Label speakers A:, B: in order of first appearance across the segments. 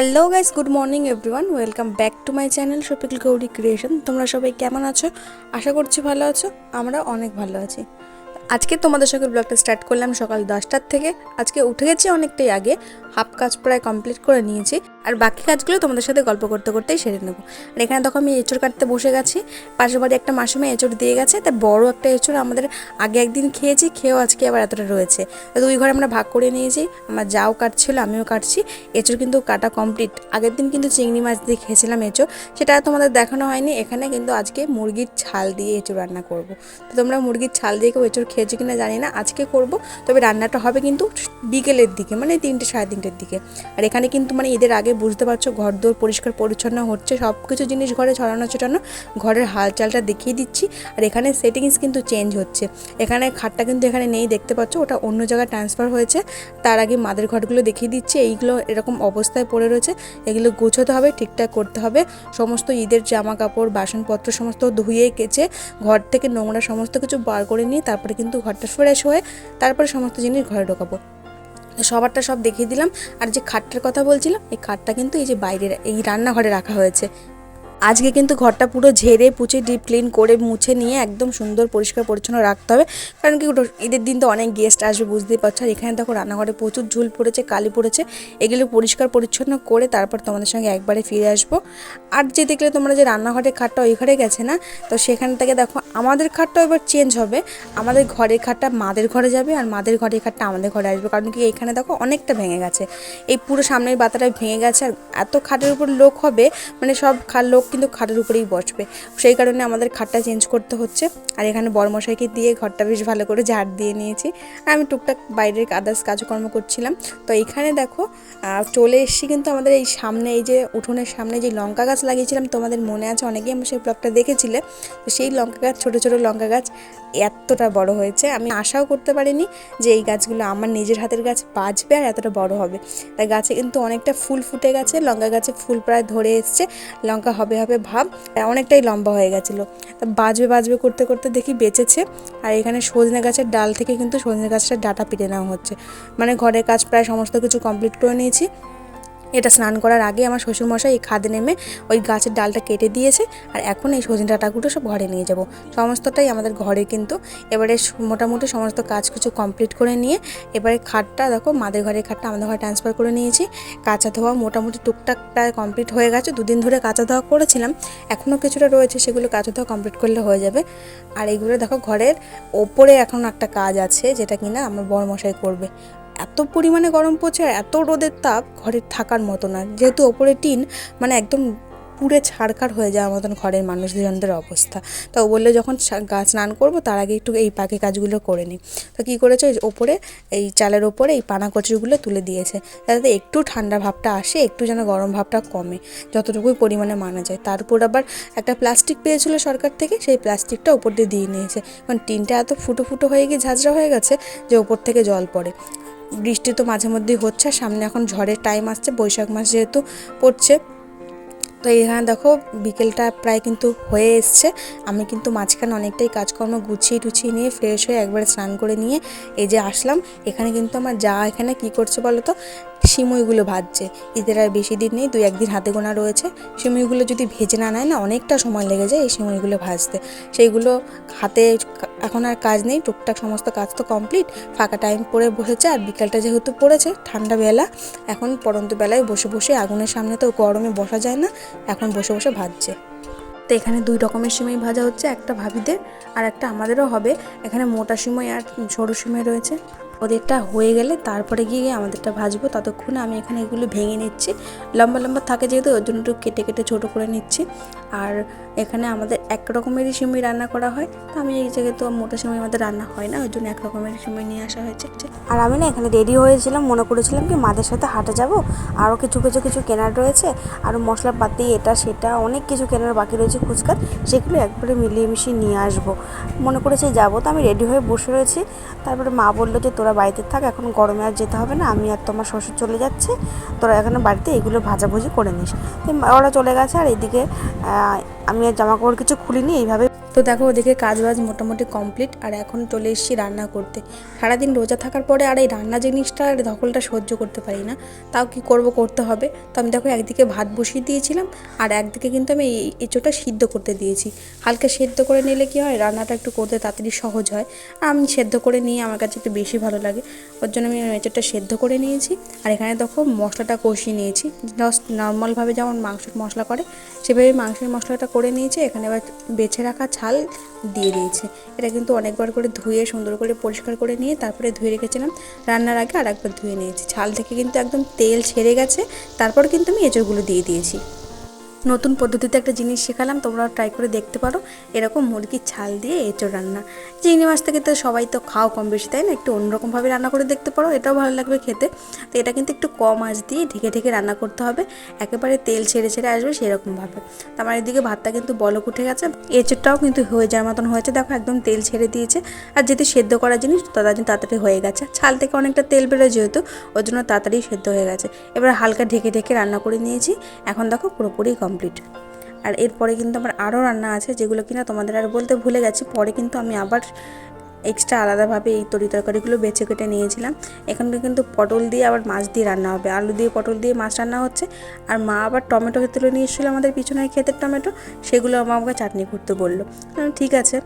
A: Hello guys good morning everyone welcome back to my channel Shafikul Gauri creation তোমরা সবাই কেমন আছো? আশা করছি ভালো আছো আমরা অনেক ভালো আছি। আজকে তোমাদের সঙ্গে ব্লগটা স্টার্ট করলাম সকাল দশটার থেকে। আজকে উঠে গেছি অনেকটাই আগে। হাফ কাজ প্রায় কমপ্লিট করে নিয়েছি। আর বাকি কাজগুলো তোমাদের সাথে গল্প করতে করতেই সেরে নেব। আর এখানে তখন আমি এঁচড় কাটতে বসে গেছি। পাশের বাড়ি একটা মাসুমে এঁচড় দিয়ে গেছে। তাই বড় একটা এঁচড় আমাদের আগে একদিন খেয়েছি, খেয়েও আজকে আবার এতটা রয়েছে। দুই ঘরে আমরা ভাগ করে নিয়েছি। আমার যাও কাটছিল, আমিও কাটছি। এঁচড় কিন্তু কাটা কমপ্লিট আগের দিন কিন্তু চিংড়ি মাছ দিয়ে খেয়েছিলাম এঁচড়। সেটা তোমাদের দেখানো হয়নি। এখানে কিন্তু আজকে মুরগির ছাল দিয়ে এঁচড় রান্না করব। তো তোমরা মুরগির ছাল দিয়ে কেউ এঁচড় খেয়েছো কিনা জানি না, আজকে করব, তবে রান্নাটা হবে কিন্তু বিকেলের দিকে মানে তিনটে, সাড়ে তিনটের দিকে। আর এখানে কিন্তু মানে ঈদের আগে বুঝতে পারছ ঘর দোর পরিষ্কার পরিচ্ছন্ন হচ্ছে সব কিছু জিনিস ঘরে ছড়ানো ছড়ানো ঘরের হালচালটা দেখিয়ে দিচ্ছি। আর এখানে সেটিংস কিন্তু চেঞ্জ হচ্ছে। এখানে খাটটা কিন্তু এখানে নেই, দেখতে পাচ্ছ, ওটা অন্য জায়গায় ট্রান্সফার হয়েছে। তার আগে মাদের ঘরগুলো দেখিয়ে দিচ্ছি, এইগুলো এরকম অবস্থায় পড়ে রয়েছে। এগুলো গুছোতে হবে, ঠিকঠাক করতে হবে। সমস্ত ঈদের জামা কাপড় বাসনপত্র, সমস্ত ধুয়ে কেচে ঘর থেকে নোংরা সমস্ত কিছু বার করে নিয়ে তারপরে কিন্তু ঘরটা ফ্রেশ হয়ে তারপরে সমস্ত জিনিস ঘরে ঢোকাবো। সবারটা সব দেখিয়ে দিলাম। আর যে খাটটার কথা বলছিলাম, এই খাটটা কিন্তু এই যে বাইরে এই রান্নাঘরে রাখা হয়েছে। আজকে কিন্তু ঘরটা পুরো ঝেড়ে পুছে ডিপ ক্লিন করে মুছে নিয়ে একদম সুন্দর, পরিষ্কার, পরিচ্ছন্ন রাখতে হবে। কারণ কি ঈদের দিন তো অনেক গেস্ট আসবে, বুঝতেই পারছ। আর এখানে দেখো রান্নাঘরে প্রচুর ঝুল পড়েছে, কালি পড়েছে। এগুলো পরিষ্কার, পরিচ্ছন্ন করে তারপর তোমাদের সঙ্গে একবারে ফিরে আসব। আর যে দেখলে তোমরা যে রান্নাঘরের খাটটা ওই ঘরে গেছে না, তো সেখান থেকে দেখো আমাদের খাটটা এবার চেঞ্জ হবে। আমাদের ঘরের খাটটা মাদের ঘরে যাবে আর মাদের ঘরের খাটটা আমাদের ঘরে আসবে। কারণ কি এখানে দেখো অনেকটা ভেঙে গেছে। এই পুরো সামনের বাতাটা ভেঙে গেছে আর এত খাটের উপর লোক হবে মানে সব খা লোক কিন্তু খাটের উপরেই বসবে। সেই কারণে আমাদের খাটটা চেঞ্জ করতে হচ্ছে। আর এখানে বড়মশাইকে দিয়ে ঘরটা বেশ ভালো করে ঝাড় দিয়ে নিয়েছি। আর আমি টুকটাক বাইরের আদার্স কাজকর্ম করছিলাম। তো এখানে দেখো চলে এসেছি কিন্তু আমাদের এই সামনে, এই যে উঠোনের সামনে যে লঙ্কা গাছ লাগিয়েছিলাম, তোমাদের মনে আছে, অনেকেই আমার সেই ব্লগটা দেখেছিলে। তো সেই লঙ্কা গাছ, ছোটো ছোটো লঙ্কা গাছ এতটা বড় হয়েছে। আমি আশাও করতে পারিনি যে এই গাছগুলো আমার নিজের হাতের গাছ বাঁচবে আর এতটা বড় হবে। তাই গাছে কিন্তু অনেকটা ফুল ফুটে গেছে। লঙ্কা গাছে ফুল প্রায় ধরে এসছে। লঙ্কা হবে হবে ভাব অনেকটাই লম্বা হয়ে গেছিল। তা বাজবে বাজবে করতে করতে দেখি বেঁচেছে, আর এখানে সজনে গাছের ডাল থেকে কিন্তু সজনে গাছটার ডাটা পিটে নেওয়া হচ্ছে। মানে ঘরের কাজ প্রায় সমস্ত কিছু কমপ্লিট করে নিয়েছি। এটা স্নান করার আগে আমার শ্বশুরমশাই এই খাদে নেমে ওই গাছের ডালটা কেটে দিয়েছে আর এখন এই সজনে ডাঁটাগুলো সব ঘরে নিয়ে যাব। সমস্তটাই আমাদের ঘরে কিন্তু। এবারে মোটামুটি সমস্ত কাজ কিছু কমপ্লিট করে নিয়ে এবারে খাটটা দেখো, মাদের ঘরের খাটটা আমাদের ঘরে ট্রান্সফার করে নিয়েছি। কাঁচা ধোয়া মোটামুটি টুকটাক প্রায় কমপ্লিট হয়ে গেছে। দুদিন ধরে কাঁচা ধোয়া করেছিলাম এখনও কিছুটা রয়েছে, সেগুলো কাঁচা ধোয়া কমপ্লিট করলে হয়ে যাবে। আর এইগুলো দেখো ঘরের ওপরে এখন একটা কাজ আছে, যেটা কিনা আমার বড় মশাই করবে। এত পরিমাণে গরম পড়ছে আর এত রোদের তাপ ঘরে থাকার মতো না। যেহেতু ওপরে টিন মানে একদম পুড়ে ছাড়খাড় হয়ে যাওয়ার মতন ঘরের মানুষজনদের অবস্থা। তো ও বললে, যখন গা স্নান করব, তার আগে একটু এই পাখি কাজগুলো করে নিই তো কী করেছে? ওপরে, এই চালের ওপরে এই পানা কচুরিগুলো তুলে দিয়েছে। যাতে একটু ঠান্ডা ভাবটা আসে, একটু যেন গরম ভাবটা কমে, যতটুকুই পরিমাণে মানা যায়। তারপর আবার একটা প্লাস্টিক পেয়েছিল সরকার থেকে, সেই প্লাস্টিকটা ওপর দিয়ে দিয়ে নিয়েছে। কারণ টিনটা এত ফুটো ফুটো হয়ে গিয়ে ঝাঁঝরা হয়ে গেছে যে ওপর থেকে জল পড়ে। বৃষ্টি তো মাঝে মধ্যেই হচ্ছে, সামনে এখন ঝড়ের টাইম আসছে, বৈশাখ মাস যেহেতু পড়ছে। তো এখানে দেখো বিকেলটা প্রায় কিন্তু হয়ে এসছে। আমি কিন্তু মাঝখানে অনেকটাই কাজকর্ম গুছিয়ে টুছিয়ে নিয়ে ফ্রেশ হয়ে একবার স্নান করে নিয়ে এই যে আসলাম। এখানে কিন্তু আমার যা এখানে কি করছে বলো তো? সিমইগুলো ভাজছে। ঈদের আর বেশি দিন নেই, দুই একদিন হাতে গোনা রয়েছে। সিমইগুলো যদি ভেজে না নেয় না, অনেকটা সময় লেগে যায় এই সিমইগুলো ভাজতে। সেইগুলো হাতে এখন আর কাজ নেই, টুকটাক সমস্ত কাজ তো কমপ্লিট। ফাঁকা টাইম পড়ে বসেছে, আর বিকালটা যেহেতু পড়েছে, ঠান্ডা বেলা, এখন পরন্ত বেলায় বসে বসে আগুনের সামনে তো গরমে বসা যায় না, এখন বসে বসে ভাজছে। তো এখানে দুই রকমের সিমাই ভাজা হচ্ছে, একটা ভাবিদের আর একটা আমাদেরও হবে। এখানে মোটা সিমাই আর সরু সিমাই রয়েছে। ওদেরটা হয়ে গেলে তারপরে গিয়ে আমাদেরটা ভাজবো। ততক্ষণে আমি এখানে এগুলো ভেঙে নিচ্ছি। লম্বা লম্বা থাকে যেহেতু, ওর জন্য একটু কেটে কেটে ছোটো করে নিচ্ছি। আর এখানে আমাদের এক রকমেরই সিমই রান্না করা হয়। তো আমি এই জায়গায় তো মোটা সিমই আমাদের রান্না হয় না ওই জন্য এক রকমের সিমই নিয়ে আসা হয়েছে।
B: আর আমি না এখানে রেডি হয়েছিলাম, মনে করেছিলাম কি মাদের সাথে হাটে যাব। আরও কিছু কিছু কিছু কেনার রয়েছে আরও মশলাপাতি এটা, সেটা, অনেক কিছু কেনার বাকি রয়েছে ফুচকার, সেগুলো একবারে মিলিয়ে মিশিয়ে নিয়ে আসব। মনে করেছি যাব, তো আমি রেডি হয়ে বসে রয়েছি। তারপরে মা বলল যে, তোরা বাড়িতে থাক, এখন গরমে আর যেতে হবে না, আমি আর তোমার শ্বশুর চলে যাচ্ছে, তোরা এখানে বাড়িতে এগুলো ভাজাভুজি করে নিস। ওরা চলে গেছে, আর এদিকে আমি আর জামা কাপড় কিছু খুলিনি এইভাবে
A: তো দেখো ওদিকে কাজ বাজ মোটামুটি কমপ্লিট আর এখন চলে এসেছি রান্না করতে। সারাদিন রোজা থাকার পরে আর এই রান্না জিনিসটা আর ধকলটা সহ্য করতে পারি না। তাও কি করব করতে হবে? তো আমি দেখো একদিকে ভাত বসিয়ে দিয়েছিলাম, আর একদিকে কিন্তু আমি এই এঁচোটা সিদ্ধ করতে দিয়েছি। হালকা সেদ্ধ করে নিলে কি হয়, রান্নাটা একটু করতে তাড়াতাড়ি সহজ হয়। আর আমি সেদ্ধ করে নিয়ে আমার কাছে একটু বেশি ভালো লাগে। ওর জন্য আমি এঁচোটা সেদ্ধ করে নিয়েছি, আর এখানে দেখো মশলাটা কষিয়ে নিয়েছি। জাস্ট নর্মালভাবে যেমন মাংসের মশলা করে, সেভাবে মাংসের মশলাটা করে নিয়েছি। এখানে এবার বেছে রাখা ছাল দিয়ে দিয়েছি। এটা কিন্তু অনেকবার করে ধুয়ে সুন্দর করে পরিষ্কার করে নিয়ে তারপরে ধুয়ে রেখেছিলাম। রান্নার আগে আর একবার ধুয়ে নিয়েছি। ছাল থেকে কিন্তু একদম তেল ছেড়ে গেছে। তারপর কিন্তু আমি এঁচড়গুলো দিয়ে দিয়েছি। নতুন পদ্ধতিতে একটা জিনিস শেখালাম, তোমরা ট্রাই করে দেখতে পারো। এরকম মুরগির ছাল দিয়ে এঁচড় রান্না। চিংড়ি মাছ থেকে তো সবাই তো খাও কম বেশি, তাই না? একটু অন্যরকমভাবে রান্না করে দেখতে পারো, এটাও ভালো লাগবে খেতে। তো এটা কিন্তু একটু কম আঁচ দিয়ে ঢেকে ঢেকে রান্না করতে হবে। একেবারে তেল ছেড়ে ছেড়ে আসবে সেরকমভাবে। আমার এদিকে ভাতটা কিন্তু বলক উঠে গেছে। এঁচড়টাও কিন্তু হয়ে যাওয়ার মতন হয়েছে। দেখো একদম তেল ছেড়ে দিয়েছে। আর যেহেতু সেদ্ধ করা জিনিস তার তাড়াতাড়ি হয়ে গেছে। ছাল থেকে অনেকটা তেল বেরোয় যেহেতু, ওর জন্য তাড়াতাড়ি সেদ্ধ হয়ে গেছে। এবার হালকা ঢেকে ঢেকে রান্না করে নিয়েছি। এখন দেখো পুরোপুরি কমপ্লিট আর এরপরে কিন্তু আমার আরও রান্না আছে যেগুলো কিনা তোমাদের আর বলতে ভুলে গেছি। পরে কিন্তু আমি আবার এক্সট্রা আলাদাভাবে এই তরি তরকারিগুলো বেছে কেটে নিয়েছিলাম। এখানে কিন্তু পটল দিয়ে আবার মাছ দিয়ে রান্না হবে। আলু দিয়ে, পটল দিয়ে মাছ রান্না হচ্ছে। আর মা আবার টমেটো তুলে নিয়ে এসেছিল আমাদের পিছনের ক্ষেতের টমেটো। সেগুলো আমাকে চাটনি করতে বলল। ঠিক আছে।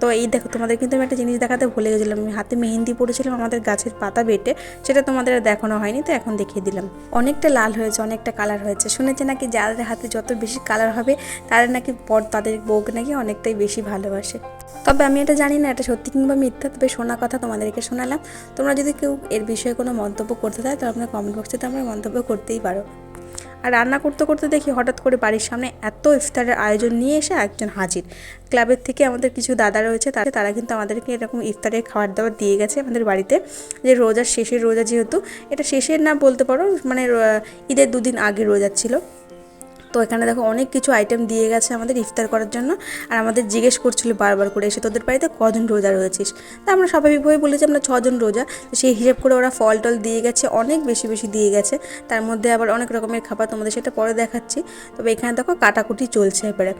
A: তো এই দেখো, তোমাদের কিন্তু আমি একটা জিনিস দেখাতে ভুলে গেছিলাম। আমি হাতে মেহেন্দি পড়েছিলাম আমাদের গাছের পাতা বেটে, সেটা তোমাদের দেখানো হয়নি, তো এখন দেখিয়ে দিলাম। অনেকটা লাল হয়েছে, অনেকটা কালার হয়েছে। শুনেছে নাকি যাদের হাতে যত বেশি কালার হবে, তারা নাকি পর তাদের বউকে নাকি অনেকটাই বেশি ভালোবাসে। তবে আমি এটা জানি না, এটা সত্যি কিংবা মিথ্যা, তবে শোনা কথা তোমাদেরকে শোনালাম। তোমরা যদি কেউ এর বিষয়ে কোনো মন্তব্য করতে চাও, তাহলে আপনার কমেন্ট বক্সে তো আমরা মন্তব্য করতেই পারো। আর রান্না করতে করতে দেখি হঠাৎ করে বাড়ির সামনে এত ইফতারের আয়োজন নিয়ে এসে একজন হাজির। ক্লাবের থেকে আমাদের কিছু দাদা রয়েছে তাদের তারা কিন্তু আমাদেরকে এরকম ইফতারের খাবার দাবার দিয়ে গেছে আমাদের বাড়িতে। যে রোজার শেষের রোজা যেহেতু, এটা শেষের না বলতে পারো মানে ঈদের দুদিন আগে রোজা ছিল। তো এখানে দেখো অনেক কিছু আইটেম দিয়ে গেছে আমাদের ইফতার করার জন্য। আর আমাদের জিজ্ঞেস করছিল বারবার করে, এসে তোদের বাড়িতে কজন রোজা রয়েছিস? তা আমরা স্বাভাবিকভাবে বলেছি আমরা ছজন রোজা। তো সেই হিসেব করে ওরা ফল টল দিয়ে গেছে, অনেক বেশি বেশি দিয়ে গেছে। তার মধ্যে আবার অনেক রকমের খাবার তোমাদের সেটা পরে দেখাচ্ছি। তবে এখানে দেখো কাটাকুটি চলছে এবারে।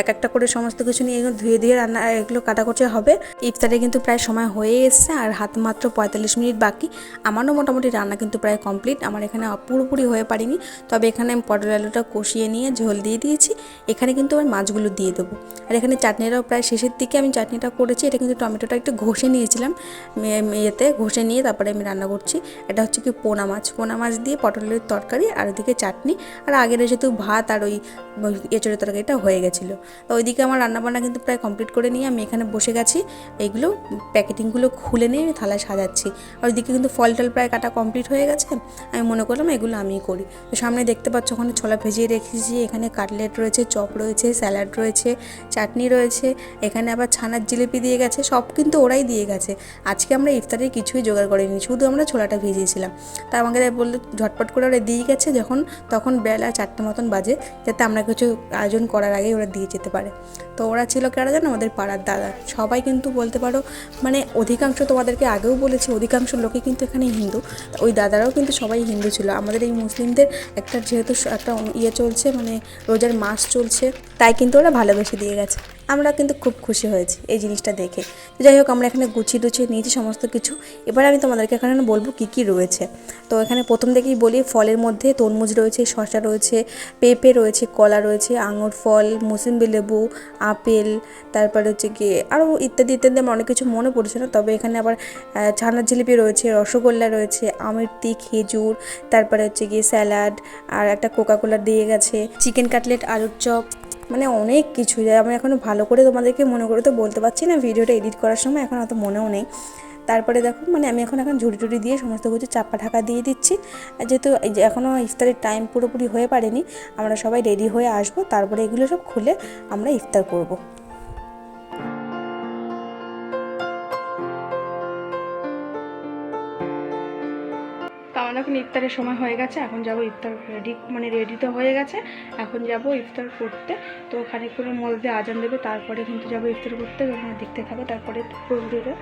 A: এক একটা করে সমস্ত কিছু নিয়ে এগুলো ধুয়ে ধুয়ে রান্না, এগুলো কাটাকুটি হবে। ইফতারে কিন্তু প্রায় সময় হয়ে এসছে, আর হাত মাত্র পঁয়তাল্লিশ মিনিট বাকি। আমারও মোটামুটি রান্না কিন্তু প্রায় কমপ্লিট আমার এখানে পুরোপুরি হয়ে পারিনি। তবে এখানে আমি পটল আলুটা কষিয়ে নিয়ে ঝোল দিয়ে দিয়েছি। এখানে কিন্তু আমি মাছগুলো দিয়ে দেবো। আর এখানে চাটনিটাও প্রায় শেষের দিকে আমি চাটনিটা করেছি। এটা কিন্তু টমেটোটা একটু ঘষে নিয়েছিলাম। ইয়েতে ঘষে নিয়ে তারপরে আমি রান্না করছি। এটা হচ্ছে কি পোনা মাছ। পোনা মাছ দিয়ে পটলের তরকারি আর ওইদিকে চাটনি। আর আগের যেহেতু ভাত আর ওই ওই এঁচড়ের তরকারিটা হয়ে গেছিল। তো ওইদিকে আমার রান্নাবান্না কিন্তু প্রায় কমপ্লিট করে নিয়ে আমি এখানে বসে গেছি। এইগুলো প্যাকেটিংগুলো খুলে নিয়ে আমি থালায় সাজাচ্ছি। আর ওইদিকে কিন্তু ফল টল প্রায় কাটা কমপ্লিট হয়ে গেছে। আমি মনে করলাম এগুলো আমিই করি। তো সামনে দেখতে পাচ্ছ ওখানে ছোলা ভেজিয়ে রেখেছি। এখানে কাটলেট রয়েছে, চপ রয়েছে, স্যালাড রয়েছে, চাটনি রয়েছে, এখানে আবার ছানার জিলিপি দিয়ে গেছে, সব কিন্তু ওরাই দিয়ে গেছে। আজকে আমরা ইফতারের কিছুই জোগাড় করিনি, শুধু আমরা ছোলাটা ভিজিয়েছিলাম। তা আমাকে বলল, ঝটপট করে ওরা দিয়ে গেছে যখন, তখন বেলা চারটে মতন বাজে, যাতে আমরা কিছু আয়োজন করার আগেই ওরা দিয়ে যেতে পারে। তো ওরা ছিল কারা জানো? আমাদের পাড়ার দাদা। সবাই কিন্তু বলতে পারো মানে অধিকাংশ তোমাদেরকে আগেও বলেছি, অধিকাংশ লোকে কিন্তু এখানে হিন্দু। ওই দাদারাও কিন্তু সবাই হিন্দু ছিল। আমাদের এই মুসলিমদের একটা যেহেতু একটা ইয়ে চলছে মানে রোজার মাস চলছে তাই কিন্তু ওরা ভালোবেসে দিয়ে গেছে। আমরা কিন্তু খুব খুশি হয়েছি এই জিনিসটা দেখে। তো যাই হোক, আমরা এখানে গুছিয়ে টুছিয়ে নিয়েছি সমস্ত কিছু। এবার আমি তোমাদেরকে এখানে বলব কী কী রয়েছে। তো এখানে প্রথম থেকেই বলি, ফলের মধ্যে তরমুজ রয়েছে, শসা রয়েছে, পেঁপে রয়েছে, কলা রয়েছে, আঙুর ফল, মুসুম্বি লেবু, আপেল, তারপরে হচ্ছে গিয়ে আরও ইত্যাদি ইত্যাদি আমার অনেক কিছু মনে পড়ছে না। তবে এখানে আবার ছানার জিলিপি রয়েছে, রসগোল্লা রয়েছে আমিরতি খেজুর, তারপরে হচ্ছে গিয়ে স্যালাড, আর একটা কোকাকোলা দিয়ে গেছে, চিকেন কাটলেট, আলুর চপ মানে অনেক কিছু যায়। আমি এখনও ভালো করে তোমাদেরকে মনে করে তো বলতে পারছি না, ভিডিওটা এডিট করার সময় এখন অত মনেও নেই। তারপরে দেখো মানে আমি এখন এখন ঝুড়ি টুড়ি দিয়ে সমস্ত কিছু চাপা ঢাকা দিয়ে দিচ্ছি। যেহেতু এখনও ইফতারের টাইম পুরোপুরি হয়ে পারেনি, আমরা সবাই রেডি হয়ে আসব, তারপরে এগুলো সব খুলে আমরা ইফতার করব। ইফতারের সময় হয়ে গেছে, এখন যাব ইফতার রেডি মানে রেডি তো হয়ে গেছে, এখন যাব ইফতার করতে। তো খানিকক্ষণের মধ্যে আজান দেবে, তারপরে কিন্তু যাব ইফতার করতে তোমরা দেখতে থাকো, তারপরে পুরোপুরিটা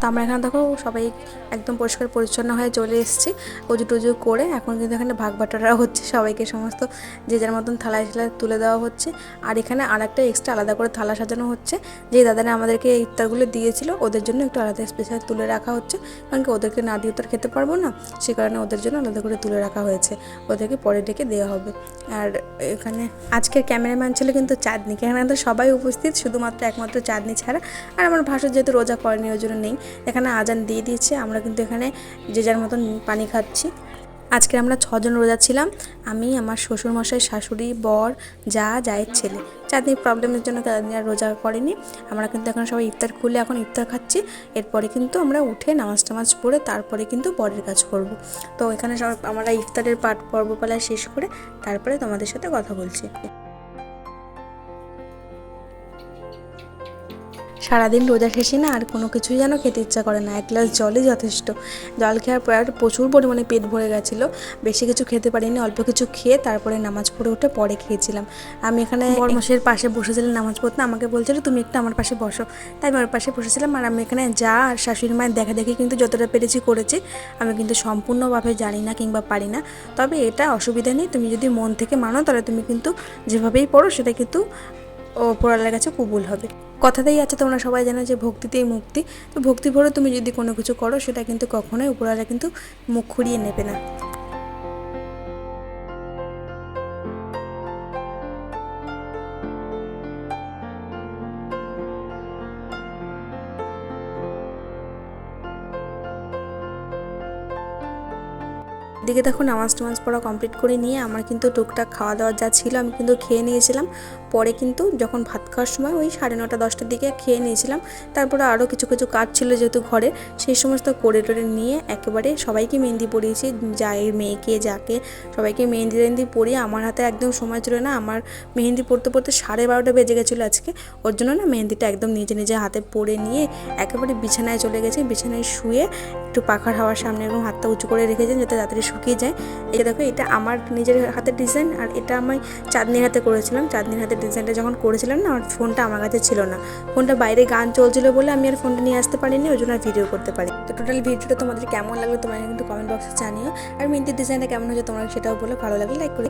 A: তো আমরা এখানে দেখো সবাই একদম পরিষ্কার পরিচ্ছন্ন হয়ে চলে এসেছি। পুজো টুজু করে এখন কিন্তু এখানে ভাগ বাটোয়ারা হচ্ছে, সবাইকে সমস্ত যে যার মতন থালায় থালায় তুলে দেওয়া হচ্ছে। আর এখানে আর একটা এক্সট্রা আলাদা করে থালা সাজানো হচ্ছে। যে দাদারা আমাদেরকে এই ইফতারগুলো দিয়েছিল, ওদের জন্য একটু আলাদা স্পেশাল তুলে রাখা হচ্ছে। কারণ কি ওদেরকে না দিয়ে তো খেতে পারব না, সে কারণে ওদের জন্য আলাদা করে তুলে রাখা হয়েছে। ওদেরকে পরে ডেকে দেওয়া হবে। আর এখানে আজকের ক্যামেরাম্যান ছিল কিন্তু চাঁদনি। এখানে তো সবাই উপস্থিত, শুধুমাত্র একমাত্র চাঁদনি ছাড়া। আর আমার ভাষা যেহেতু রোজা করেনি, ওই জন্য নেই। এখানে আজান দিয়ে দিয়েছে। আমরা কিন্তু এখানে যে যার মতন পানি খাচ্ছি। আজকে আমরা ছজন রোজা ছিলাম। আমি, আমার শ্বশুরমশাই, শাশুড়ি, বর, যা জায়ের ছেলে। চাঁদনির প্রবলেমের জন্য চাঁদনি আর রোজা করেনি। আমরা কিন্তু এখন সবাই ইফতার খুলে এখন ইফতার খাচ্ছি। এরপরে কিন্তু আমরা উঠে নামাজ টামাজ পড়ে তারপরে কিন্তু বরের কাজ করব। তো এখানে সব আমরা ইফতারের পাঠ পর্বপালা শেষ করে তারপরে তোমাদের সাথে কথা বলছি। সারাদিন রোজা শেষে না আর কোনো কিছুই যেন খেতে ইচ্ছা করে না। এক গ্লাস জলই যথেষ্ট। জল খাওয়ার পর প্রচুর পরিমাণে পেট ভরে গেছিল। বেশি কিছু খেতে পারিনি, অল্প কিছু খেয়ে তারপরে নামাজ পড়ে উঠে পরে খেয়েছিলাম। আমি এখানে বর্মশের পাশে বসেছিলাম নামাজ পড়তে। আমাকে বলছিল, তুমি একটু আমার পাশে বসো। তাই আমি ওর পাশে বসেছিলাম আর আমি এখানে যা আর শাশুড়ি মায়ের দেখা দেখি কিন্তু যতটা পেরেছি করেছি, আমি কিন্তু সম্পূর্ণভাবে জানি না কিংবা পারি না। তবে এটা অসুবিধা নেই। তুমি যদি মন থেকে মানো, তাহলে তুমি কিন্তু যেভাবেই পড়ো সেটা কিন্তু ওপরালার কাছে কবুল হবে। কথাতেই আছে তোমরা সবাই জানো যে ভক্তিতেই মুক্তি। তো ভক্তি ভরে তুমি যদি কোনো কিছু করো, সেটা কিন্তু কখনোই উপরালা কিন্তু মুখ খুঁড়িয়ে নেবে না। দিকে দেখো নামাজ টামাজ পড়া কমপ্লিট করে নিয়ে আমার কিন্তু টুকটাক খাওয়া দাওয়া যা ছিল আমি কিন্তু খেয়ে নিয়েছিলাম। পরে কিন্তু যখন ভাত খাওয়ার সময় ওই সাড়ে নটা, দশটার দিকে খেয়ে নিয়েছিলাম। তারপরে আরও কিছু কিছু কাজ ছিল যেহেতু ঘরে, সেই সমস্ত করে টোরে নিয়ে একেবারে সবাইকে মেহেন্দি পরিয়েছি। যাই মেয়েকে, যাকে সবাইকে মেহেন্দি টেহেন্দি পরিয়ে আমার হাতে একদম সময় ছিল না। আমার মেহেন্দি পড়তে পড়তে সাড়ে বারোটা বেজে গেছিল আজকে। ওর জন্য না মেহেন্দিটা একদম নিজে নিজে হাতে পরে নিয়ে একেবারে বিছানায় চলে গেছে। বিছানায় শুয়ে একটু পাখার হাওয়ার সামনে এরকম হাতটা উঁচু করে রেখেছেন যাতে তাড়াতাড়ি শুকিয়ে যায়। এই দেখো, এটা আমার নিজের হাতের ডিজাইন আর এটা আমি চাঁদনির হাতে করেছিলাম। চাঁদনির হাতের ডিজাইনটা যখন করেছিলাম না, আমার ফোনটা আমার কাছে ছিল না। ফোনটা বাইরে গান চলছিল বলে আমি আর ফোনটা নিয়ে আসতে পারিনি, ওই জন্য আর ভিডিও করতে পারি তো টোটাল ভিডিওটা তোমাদের কেমন লাগল তোমরা কিন্তু কমেন্ট বক্সে জানিও। আর মেহেন্দির ডিজাইনটা কেমন হয়েছে তোমরা সেটাও বলো, ভালো লাগলে লাইক করে